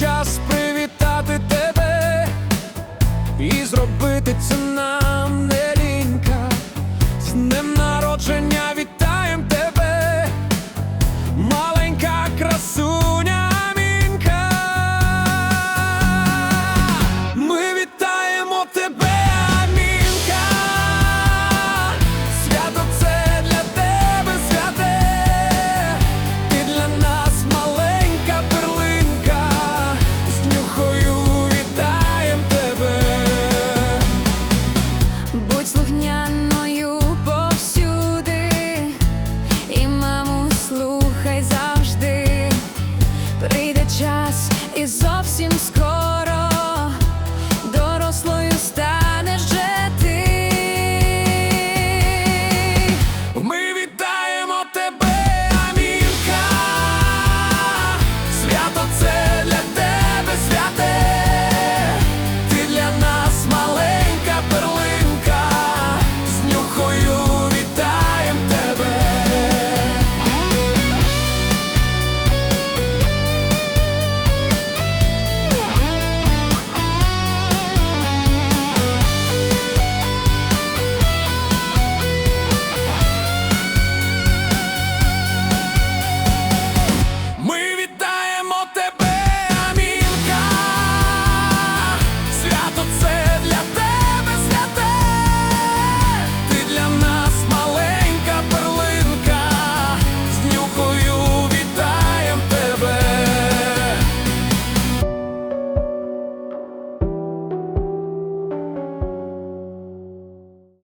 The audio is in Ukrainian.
час привітати тебе і зробити це нам не лінька з днем народження.